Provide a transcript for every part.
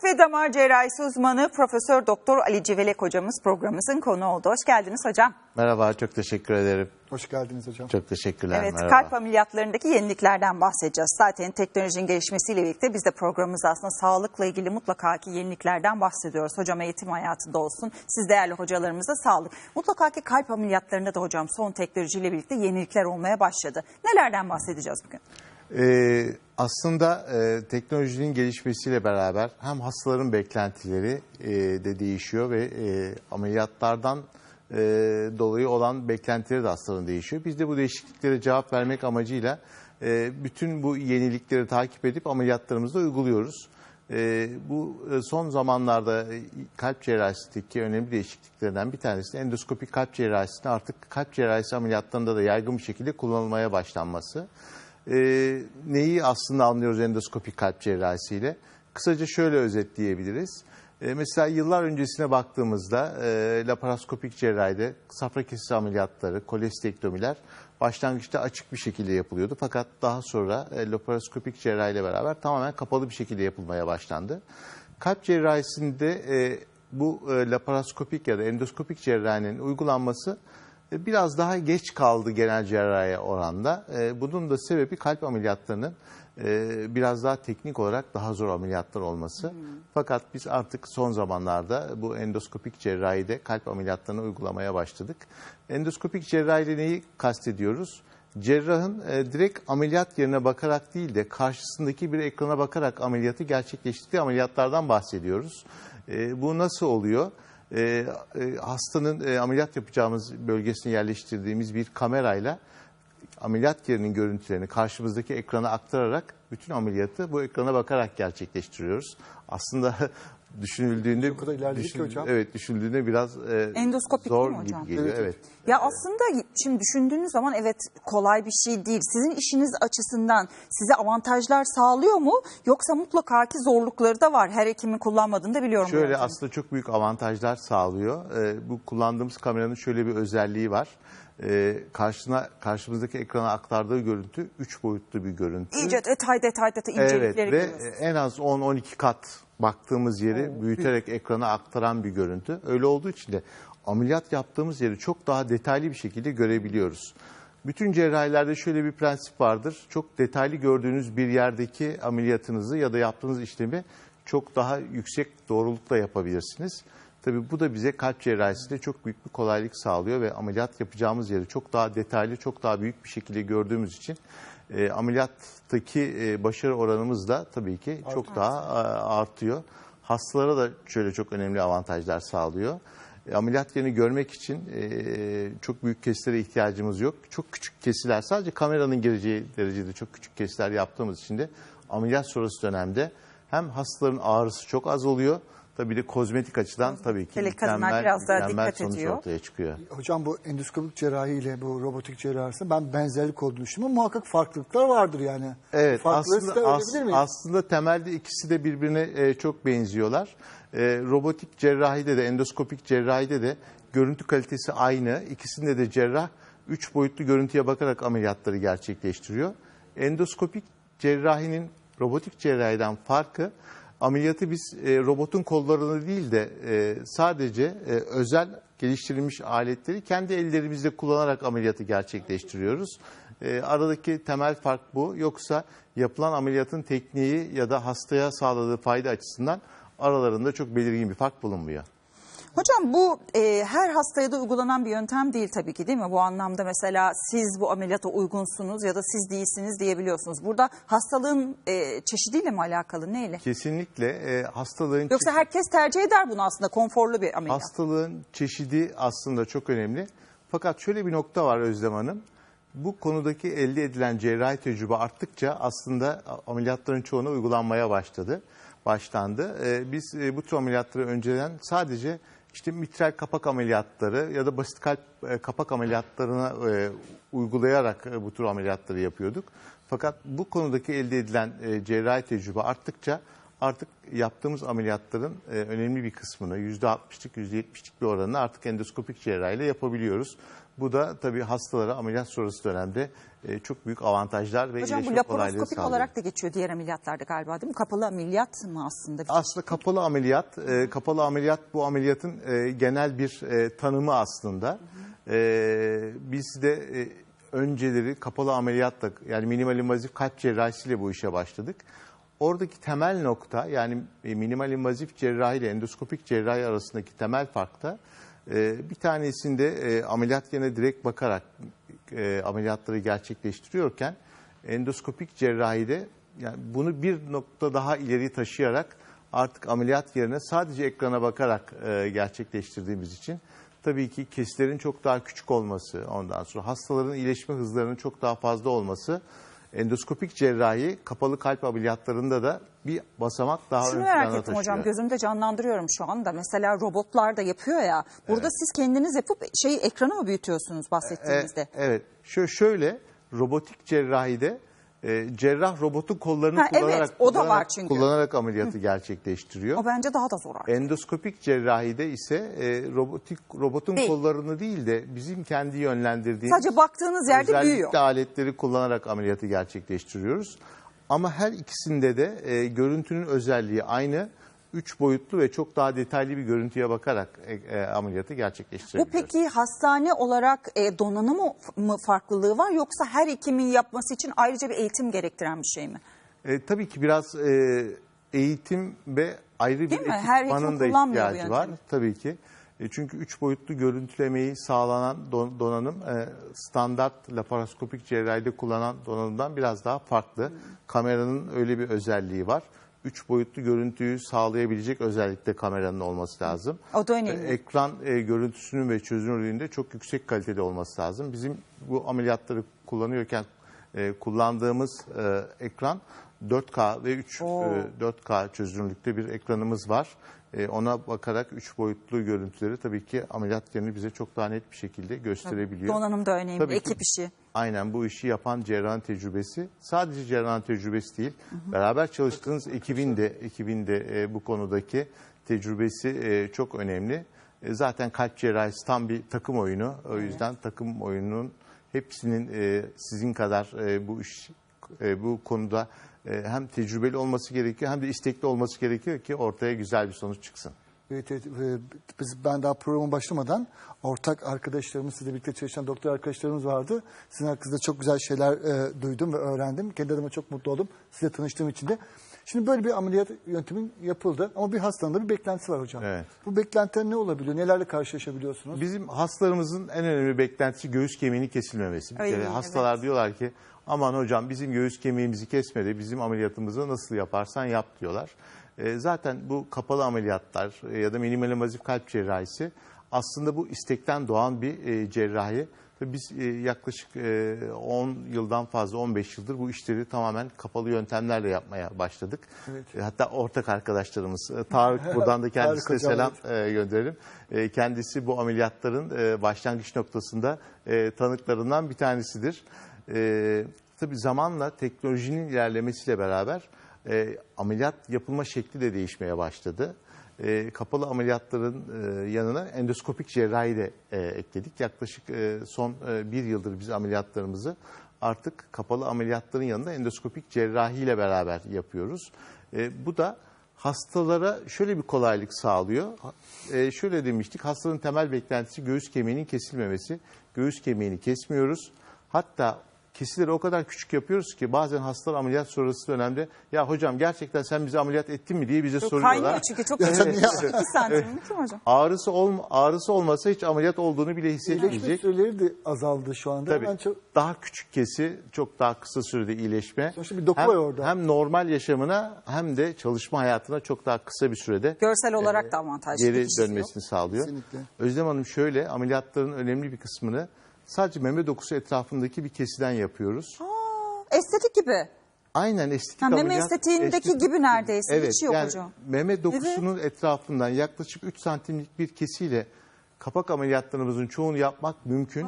Kalp ve damar cerrahisi uzmanı Profesör Doktor Ali Civelek hocamız programımızın konu oldu. Hoş geldiniz hocam. Merhaba, çok teşekkür ederim. Hoş geldiniz hocam. Çok teşekkürler, Evet, merhaba. kalp ameliyatlarındaki yeniliklerden bahsedeceğiz. Zaten teknolojinin gelişmesiyle birlikte biz de programımızda aslında sağlıkla ilgili mutlaka ki yeniliklerden bahsediyoruz. Hocam eğitim hayatında olsun, siz değerli hocalarımıza sağlık. Mutlaka ki kalp ameliyatlarında da hocam son teknolojiyle birlikte yenilikler olmaya başladı. Nelerden bahsedeceğiz bugün? Ee, aslında e, teknolojinin gelişmesiyle beraber hem hastaların beklentileri e, de değişiyor ve e, ameliyatlardan e, dolayı olan beklentileri de hastaların değişiyor. Biz de bu değişikliklere cevap vermek amacıyla e, bütün bu yenilikleri takip edip ameliyatlarımızda uyguluyoruz. E, bu e, son zamanlarda e, kalp cerrahisindeki önemli değişikliklerden bir tanesi endoskopik kalp cerrahisinde artık kalp cerrahisi ameliyatlarında da yaygın bir şekilde kullanılmaya başlanması. E, neyi aslında anlıyoruz endoskopik kalp cerrahisiyle? Kısaca şöyle özetleyebiliriz. E, mesela yıllar öncesine baktığımızda e, laparoskopik cerrahide safra kesesi ameliyatları, kolestektomiler başlangıçta açık bir şekilde yapılıyordu. Fakat daha sonra e, laparoskopik cerrahiyle beraber tamamen kapalı bir şekilde yapılmaya başlandı. Kalp cerrahisinde e, bu e, laparoskopik ya da endoskopik cerrahinin uygulanması biraz daha geç kaldı genel cerrahiye oranda. E, Bunun da sebebi kalp ameliyatlarının e, biraz daha teknik olarak daha zor ameliyatlar olması. Fakat biz artık son zamanlarda bu endoskopik cerrahide kalp ameliyatlarını uygulamaya başladık. Endoskopik cerrahiyle neyi kastediyoruz? Cerrahın e, direkt ameliyat yerine bakarak değil de karşısındaki bir ekrana bakarak ameliyatı gerçekleştirdiği ameliyatlardan bahsediyoruz. E, bu nasıl oluyor? E, e, hastanın e, ameliyat yapacağımız bölgesine yerleştirdiğimiz bir kamerayla ameliyat yerinin görüntülerini karşımızdaki ekrana aktararak bütün ameliyatı bu ekrana bakarak gerçekleştiriyoruz. Aslında düşünüldüğünde O kadar ilerledik ki hocam. evet düşünüldüğünde biraz e, Endoskopik zor mi hocam? gibi geliyor. Evet, Evet. evet. Ya aslında şimdi düşündüğünüz zaman evet kolay bir şey değil. Sizin işiniz açısından size avantajlar sağlıyor mu? Yoksa mutlaka ki zorlukları da var. Her hekimin kullanmadığını da biliyorum. bu Şöyle aslında çok büyük avantajlar sağlıyor. Ee, bu kullandığımız kameranın şöyle bir özelliği var. Ee, karşına karşımızdaki ekrana aktardığı görüntü 3 boyutlu bir görüntü. İyice detay detay detay Evet incelikleri ve görüyorsunuz. en az 10-12 kat baktığımız yeri büyüterek ekrana aktaran bir görüntü. Öyle olduğu için de ameliyat yaptığımız yeri çok daha detaylı bir şekilde görebiliyoruz. Bütün cerrahilerde şöyle bir prensip vardır. Çok detaylı gördüğünüz bir yerdeki ameliyatınızı ya da yaptığınız işlemi çok daha yüksek doğrulukla yapabilirsiniz. Tabii bu da bize kalp cerrahisinde çok büyük bir kolaylık sağlıyor ve ameliyat yapacağımız yeri çok daha detaylı, çok daha büyük bir şekilde gördüğümüz için e, ameliyattaki e, başarı oranımız da tabii ki çok daha e, artıyor. Hastalara da şöyle çok önemli avantajlar sağlıyor. E, ameliyat yerini görmek için e, çok büyük kesilere ihtiyacımız yok. Çok küçük kesiler sadece kameranın gireceği derecede çok küçük kesiler yaptığımız için de ameliyat sonrası dönemde hem hastaların ağrısı çok az oluyor. Tabii de kozmetik açıdan tabii ki Hele kadınlar mükemmel, biraz daha mükemmel dikkat sonuç ediyor. ortaya çıkıyor. Hocam bu endoskopik cerrahi ile bu robotik cerrahi arasında ben benzerlik olduğunu düşünüyorum. Muhakkak farklılıklar vardır yani. Evet aslında as- aslında temelde ikisi de birbirine e, çok benziyorlar. E, robotik cerrahide de endoskopik cerrahide de görüntü kalitesi aynı. İkisinde de cerrah 3 boyutlu görüntüye bakarak ameliyatları gerçekleştiriyor. Endoskopik cerrahinin robotik cerrahiden farkı ameliyatı biz e, robotun kollarını değil de e, sadece e, özel geliştirilmiş aletleri kendi ellerimizle kullanarak ameliyatı gerçekleştiriyoruz. E, aradaki temel fark bu. Yoksa yapılan ameliyatın tekniği ya da hastaya sağladığı fayda açısından aralarında çok belirgin bir fark bulunmuyor. Hocam bu e, her hastaya da uygulanan bir yöntem değil tabii ki değil mi? Bu anlamda mesela siz bu ameliyata uygunsunuz ya da siz değilsiniz diyebiliyorsunuz. Burada hastalığın e, çeşidiyle mi alakalı neyle? Kesinlikle e, hastalığın Yoksa herkes tercih eder bunu aslında konforlu bir ameliyat. Hastalığın çeşidi aslında çok önemli. Fakat şöyle bir nokta var Özlem Hanım. Bu konudaki elde edilen cerrahi tecrübe arttıkça aslında ameliyatların çoğuna uygulanmaya başladı. Başlandı. Ee, biz e, bu tür ameliyatları önceden sadece işte mitral kapak ameliyatları ya da basit kalp e, kapak ameliyatlarına e, uygulayarak e, bu tür ameliyatları yapıyorduk. Fakat bu konudaki elde edilen cerrahi tecrübe arttıkça artık yaptığımız ameliyatların önemli bir kısmını %60'lık %70'lik bir oranını artık endoskopik cerrahiyle yapabiliyoruz. Bu da tabii hastalara ameliyat sonrası dönemde e, çok büyük avantajlar ve Hocam bu iyileşme kolaylığı laparoskopik sağlıyor. olarak da geçiyor diğer ameliyatlarda galiba değil mi? Kapalı ameliyat mı aslında? Aslında kapalı ameliyat, e, kapalı ameliyat bu ameliyatın e, genel bir e, tanımı aslında. E, biz de e, önceleri kapalı ameliyatla yani minimal invazif kalp cerrahisiyle bu işe başladık. Oradaki temel nokta yani e, minimal invazif cerrahi ile endoskopik cerrahi arasındaki temel fark da e, bir tanesinde e, ameliyat yerine direkt bakarak e, ameliyatları gerçekleştiriyorken endoskopik cerrahide yani bunu bir nokta daha ileri taşıyarak artık ameliyat yerine sadece ekrana bakarak e, gerçekleştirdiğimiz için tabii ki kesilerin çok daha küçük olması, ondan sonra hastaların iyileşme hızlarının çok daha fazla olması endoskopik cerrahi kapalı kalp ameliyatlarında da bir basamak daha Şunu ön merak ettim taşıyor. hocam gözümde canlandırıyorum şu anda. Mesela robotlar da yapıyor ya. Burada siz kendiniz yapıp şeyi ekranı mı büyütüyorsunuz bahsettiğinizde? E, evet. Şö- şöyle robotik cerrahide e, cerrah robotun kollarını Ha, evet, kullanarak o da var kullanarak- çünkü. kullanarak ameliyatı gerçekleştiriyor. O bence daha da zor artık. Endoskopik cerrahide ise e, robotik robotun Değil. kollarını değil de bizim kendi yönlendirdiğimiz Sadece baktığınız yerde özellikle büyüyor. aletleri kullanarak ameliyatı gerçekleştiriyoruz. Ama her ikisinde de e, görüntünün özelliği aynı. Üç boyutlu ve çok daha detaylı bir görüntüye bakarak e, e, ameliyatı Bu gerçekleştirebiliyoruz. peki hastane olarak e, donanımı mı farklılığı var yoksa her hekimin yapması için ayrıca bir eğitim gerektiren bir şey mi? E, tabii ki biraz e, eğitim ve ayrı bir Değil mi? Her hekim ekipmanın da bu ihtiyacı var. yöntemi. Tabii ki. E, çünkü üç boyutlu görüntülemeyi sağlanan don- donanım e, standart laparoskopik cerrahide kullanılan donanımdan biraz daha farklı. Hmm. Kameranın öyle bir özelliği var. Üç boyutlu görüntüyü sağlayabilecek özellikle kameranın olması lazım. O da önemli. Ekran e, görüntüsünün ve çözünürlüğünde çok yüksek kalitede olması lazım. Bizim bu ameliyatları kullanıyorken e, kullandığımız e, ekran 4K ve 3 Oo. e, 4K çözünürlükte bir ekranımız var. E, ona bakarak 3 boyutlu görüntüleri tabii ki ameliyat yerini bize çok daha net bir şekilde gösterebiliyor. Donanım da önemli, Tabii ki. ekip işi. Aynen bu işi yapan cerrahın tecrübesi sadece cerrahın tecrübesi değil. Beraber çalıştığınız ekibin de ekibin de e, bu konudaki tecrübesi e, çok önemli. E, zaten kalp cerrahisi tam bir takım oyunu. O yüzden takım oyununun hepsinin e, sizin kadar e, bu iş e, bu konuda e, hem tecrübeli olması gerekiyor hem de istekli olması gerekiyor ki ortaya güzel bir sonuç çıksın. Evet, e, biz ben daha programa başlamadan ortak arkadaşlarımız, sizle birlikte çalışan doktor arkadaşlarımız vardı. Sizin hakkınızda çok güzel şeyler e, duydum ve öğrendim. Kendi adıma çok mutlu oldum sizle tanıştığım için de. Şimdi böyle bir ameliyat yöntemin yapıldı ama bir hastanın da bir beklentisi var hocam. Evet. Bu beklentiler ne olabiliyor? Nelerle karşılaşabiliyorsunuz? Bizim hastalarımızın en önemli beklentisi göğüs kemiğinin kesilmemesi. Bir Ay, kere evet. hastalar diyorlar ki aman hocam bizim göğüs kemiğimizi kesmedi, bizim ameliyatımızı nasıl yaparsan yap diyorlar. E, zaten bu kapalı ameliyatlar e, ya da minimal invazif kalp cerrahisi aslında bu istekten doğan bir e, cerrahi. Biz e, yaklaşık e, 10 yıldan fazla 15 yıldır bu işleri tamamen kapalı yöntemlerle yapmaya başladık. Evet. E, Hatta ortak arkadaşlarımız e, Tarık buradan da kendisine selam e, gönderelim. E, kendisi bu ameliyatların e, başlangıç noktasında e, tanıklarından bir tanesidir. E, tabii zamanla teknolojinin ilerlemesiyle beraber e, ameliyat yapılma şekli de değişmeye başladı. E, kapalı ameliyatların e, yanına endoskopik cerrahi de e, ekledik. Yaklaşık e, son e, bir yıldır biz ameliyatlarımızı artık kapalı ameliyatların yanında endoskopik cerrahiyle beraber yapıyoruz. E, bu da hastalara şöyle bir kolaylık sağlıyor. E, şöyle demiştik, hastanın temel beklentisi göğüs kemiğinin kesilmemesi. Göğüs kemiğini kesmiyoruz. Hatta kesileri o kadar küçük yapıyoruz ki bazen hastalar ameliyat sonrası dönemde ya hocam gerçekten sen bizi ameliyat ettin mi diye bize Çok soruyorlar. kaynıyor çünkü çok Evet. küçük. 2 santim mi ki hocam? Ağrısı, olma, ağrısı olmasa hiç ameliyat olduğunu bile İyileşme hissetmeyecek. süreleri de azaldı şu anda. Tabii. Ben çok Daha küçük kesi, çok daha kısa sürede iyileşme. Sonuçta bir doku hem, var orada. Hem normal yaşamına hem de çalışma hayatına çok daha kısa bir sürede Görsel olarak da avantajlı. geri bir şey yok. dönmesini sağlıyor. Kesinlikle. Özlem Hanım şöyle ameliyatların önemli bir kısmını sadece meme dokusu etrafındaki bir kesiden yapıyoruz. Estetik gibi. Aynen estetik Ha, meme ameliyat. estetiğindeki estetik gibi neredeyse. Evet, Hiç yok yani hocam. Meme dokusunun etrafından yaklaşık 3 santimlik bir kesiyle kapak ameliyatlarımızın çoğunu yapmak mümkün.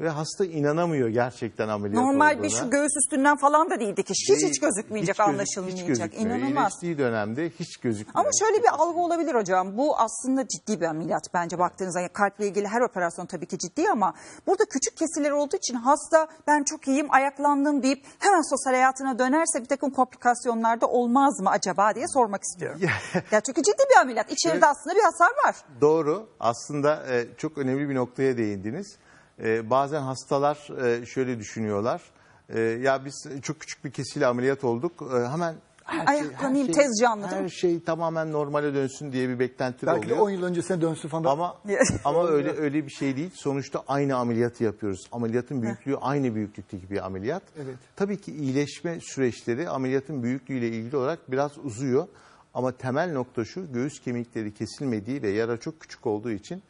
Ve hasta inanamıyor gerçekten ameliyat Normal olduğuna. bir şu göğüs üstünden falan da değildi ki. Hiç hiç Değil, gözükmeyecek, hiç gözük- anlaşılmayacak. Hiç gözükmüyor. İnanılmaz. İyileştiği dönemde hiç gözükmüyor. Ama şöyle bir algı olabilir hocam. Bu aslında ciddi bir ameliyat bence baktığınızda. Yani kalple ilgili her operasyon tabii ki ciddi ama burada küçük kesiler olduğu için hasta ben çok iyiyim ayaklandım deyip hemen sosyal hayatına dönerse bir takım komplikasyonlar da olmaz mı acaba diye sormak istiyorum. ya çünkü ciddi bir ameliyat. İçeride aslında bir hasar var. Doğru. Aslında e, çok önemli bir noktaya değindiniz. E, bazen hastalar e, şöyle düşünüyorlar. E, ya biz çok küçük bir kesiyle ameliyat olduk. E, hemen her Ayaklanayım, tez canlı Her şey tamamen normale dönsün diye bir beklenti de Belki de oluyor. 10 yıl öncesine dönsün falan. Ama ama öyle öyle bir şey değil. Sonuçta aynı ameliyatı yapıyoruz. Ameliyatın büyüklüğü aynı büyüklükteki bir ameliyat. Evet. Tabii ki iyileşme süreçleri ameliyatın büyüklüğüyle ilgili olarak biraz uzuyor. Ama temel nokta şu göğüs kemikleri kesilmediği ve yara çok küçük olduğu için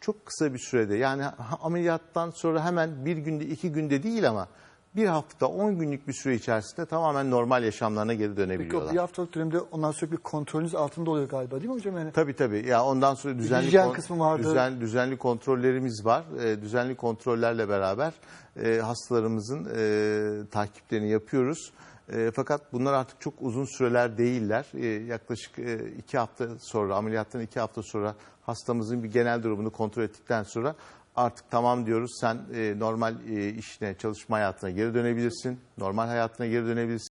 çok kısa bir sürede yani ameliyattan sonra hemen bir günde iki günde değil ama bir hafta on günlük bir süre içerisinde tamamen normal yaşamlarına geri Peki o dönebiliyorlar. bir haftalık dönemde ondan sonra bir kontrolünüz altında oluyor galiba değil mi hocam? Yani Tabii tabii. Ya ondan sonra düzenli kon- kısmı vardır. düzen- düzenli kontrollerimiz var. Ee, düzenli kontrollerle beraber e, hastalarımızın e, takiplerini yapıyoruz. E, fakat bunlar artık çok uzun süreler değiller. E, yaklaşık e, iki hafta sonra, ameliyattan iki hafta sonra hastamızın bir genel durumunu kontrol ettikten sonra artık tamam diyoruz. Sen e, normal e, işine, çalışma hayatına geri dönebilirsin. Normal hayatına geri dönebilirsin.